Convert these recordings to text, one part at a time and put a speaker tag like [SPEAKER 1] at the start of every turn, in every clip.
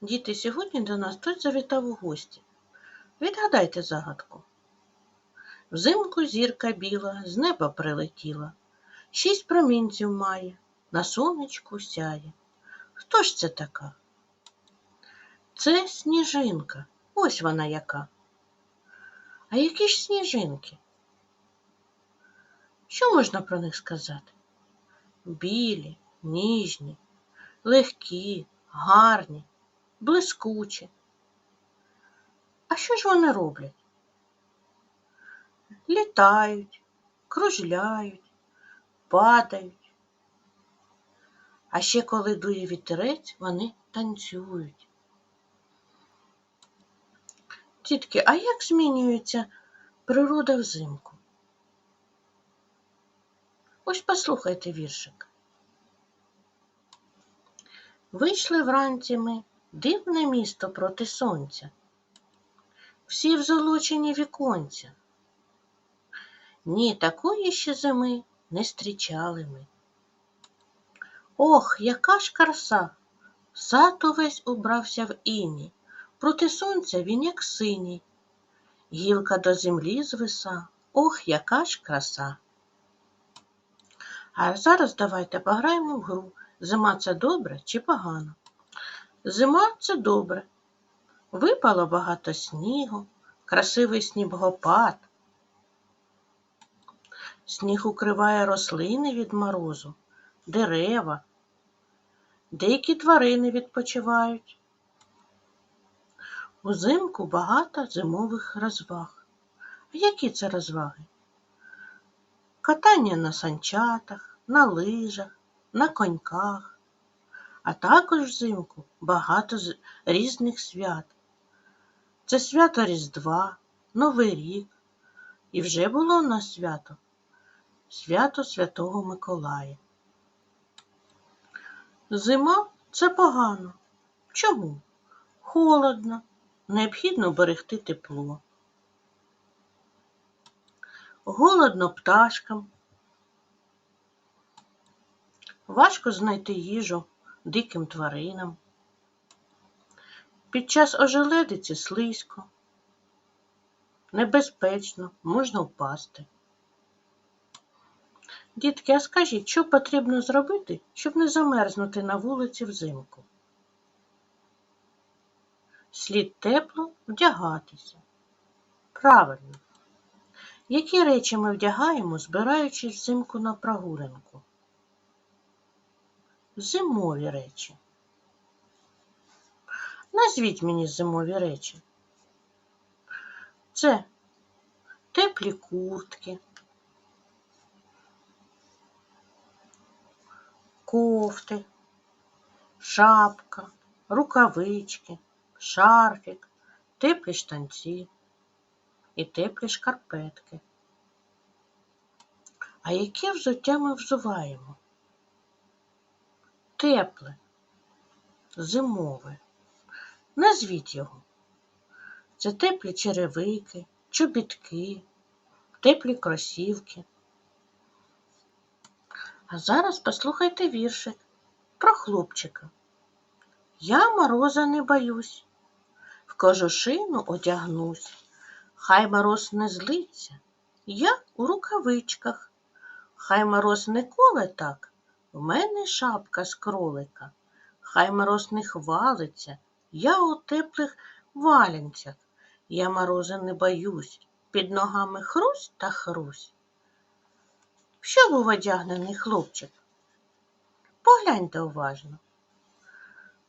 [SPEAKER 1] Діти, сьогодні до нас хтось завітав у гості. Відгадайте загадку. Взимку зірка біла з неба прилетіла, шість промінців має, на сонечку сяє. Хто ж це така? Це сніжинка. Ось вона яка. А які ж сніжинки? Що можна про них сказати? Білі, ніжні, легкі, гарні, блискучі. А що ж вони роблять? Літають, кружляють, падають. А ще коли дує вітерець, вони танцюють. Тітки, а як змінюється природа взимку? Ось послухайте віршик. Вийшли вранці ми дивне місто проти сонця. Всі в золочені віконця. Ні, такої ще зими не зустрічали ми. Ох, яка ж краса! Сад увесь убрався в іні, проти сонця він як синій. Гілка до землі звиса, ох, яка ж краса! А зараз давайте пограємо в гру. Зима це добре чи погано? Зима це добре. Випало багато снігу, красивий снігопад. Сніг укриває рослини від морозу, дерева. Деякі тварини відпочивають. Узимку багато зимових розваг. А які це розваги? Катання на санчатах, на лижах, на коньках, а також взимку багато різних свят. Це свято Різдва, Новий рік. І вже було у нас свято свято Святого Миколая. Зима це погано. Чому? Холодно, необхідно берегти тепло. Голодно пташкам. Важко знайти їжу диким тваринам. Під час ожеледиці слизько. Небезпечно, можна впасти. Дітки, а скажіть, що потрібно зробити, щоб не замерзнути на вулиці взимку? Слід тепло вдягатися. Правильно. Які речі ми вдягаємо, збираючись взимку на прогулянку? Зимові речі. Назвіть мені зимові речі. Це теплі куртки, кофти, шапка, рукавички, шарфік, теплі штанці і теплі шкарпетки. А яке взуття ми взуваємо? Тепле, зимове. Назвіть його. Це теплі черевики, чобітки, теплі кросівки. А зараз послухайте віршик про хлопчика. Я мороза не боюсь, в кожушину одягнусь. Хай мороз не злиться, я у рукавичках. Хай мороз не коле так, в мене шапка з кролика. Хай мороз не хвалиться, я у теплих валянцях. Я мороза не боюсь, під ногами хрусь та хрусь. Що був одягнений хлопчик? Погляньте уважно.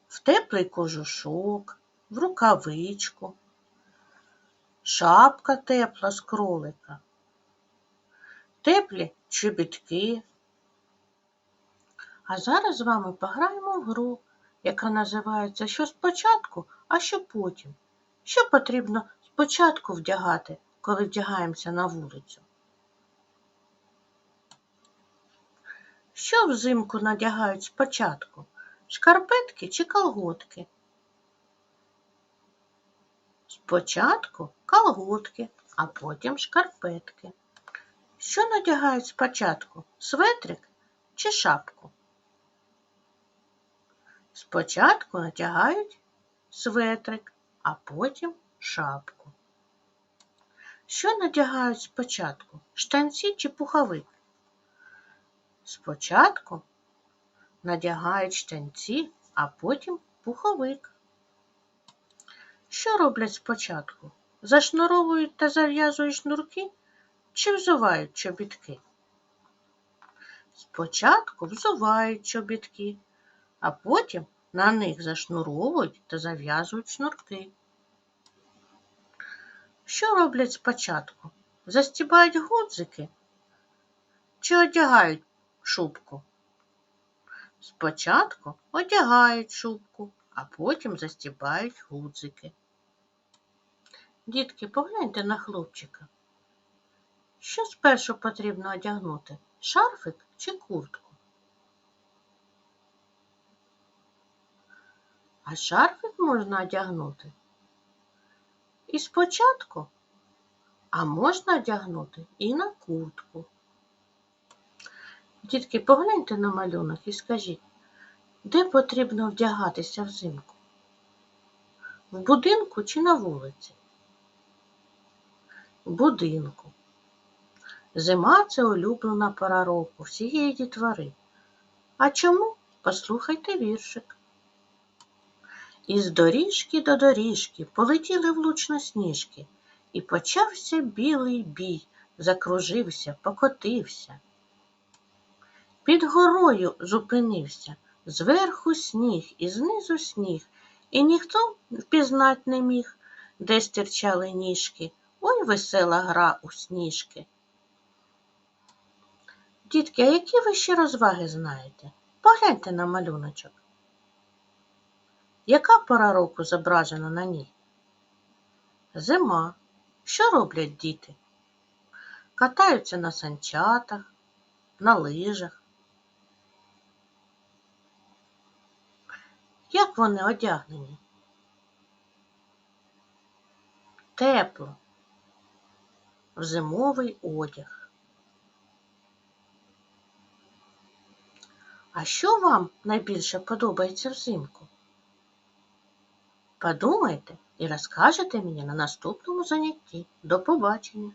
[SPEAKER 1] В теплий кожушок, в рукавичку, шапка тепла з кролика, теплі чобітки. А зараз з вами пограємо в гру, яка називається Що спочатку, а що потім. Що потрібно спочатку вдягати, коли вдягаємося на вулицю? Що взимку надягають спочатку? Шкарпетки чи колготки? Спочатку колготки, а потім шкарпетки. Що надягають спочатку? Светрик чи шапку? Спочатку надягають светрик, а потім шапку. Що надягають спочатку? Штанці чи пуховик? Спочатку надягають штанці, а потім пуховик. Що роблять спочатку? Зашнуровують та зав'язують шнурки чи взувають чобітки? Спочатку взувають чобітки, а потім на них зашнуровують та зав'язують шнурки. Що роблять спочатку? Застібають гудзики чи одягають шубку? Спочатку одягають шубку, а потім застібають гудзики. Дітки, погляньте на хлопчика. Що спершу потрібно одягнути? Шарфик чи куртку? А шарфик можна одягнути і спочатку, а можна одягнути і на куртку. Дітки, погляньте на малюнок і скажіть, де потрібно вдягатися взимку? В будинку чи на вулиці? В будинку. Зима це улюблена пора року всієї дітвори. А чому? Послухайте віршик. Із доріжки до доріжки полетіли влучно сніжки, і почався білий бій, закружився, покотився. Під горою зупинився, зверху сніг і знизу сніг, і ніхто впізнать не міг, де стирчали ніжки. Ой весела гра у сніжки. Дітки, а які ви ще розваги знаєте? Погляньте на малюночок. Яка пора року зображена на ній? Зима. Що роблять діти? Катаються на санчатах, на лижах. Як вони одягнені? Тепло, в зимовий одяг. А що вам найбільше подобається взимку? Подумайте і розкажете мені на наступному занятті. До побачення!